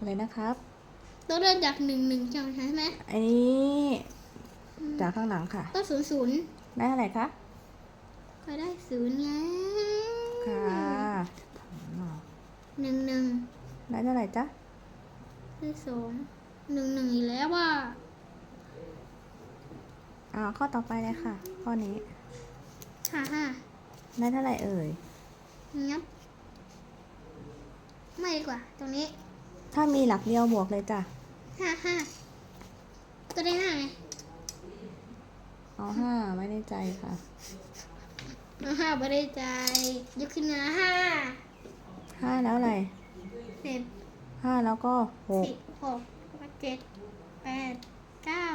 อะไรนะครับต้องเริ่มจากหนึ่งหนึ่งใช่ไหมอันนี้จากข้างหลังค่ะต้องศูนย์ศูนย์ได้เท่าไหร่คะก็ได้ศูนย์แล้วค่ะหนึ่งหนึ่งได้เท่าไหร่จ๊ะได้สองหนึ่งหนึ่งอีกแล้วว่าอ่าข้อต่อไปเลยค่ะ ข้อนี้ห้าห้าได้เท่าไหร่เอ่ยงับไม่ดีกว่า ตรงนี้ ถ้ามีหลักเดียวบวกเลยจ้ะห้าห้าก็ได้ห้าไงเอาห้าไม่ได้ใจค่ะเอาห้าไม่ได้ใจยกขึ้นมาห้าห้าแล้วอะไรสิบห้าแล้วก็หกสิบหกเจ็ดแปดเก้า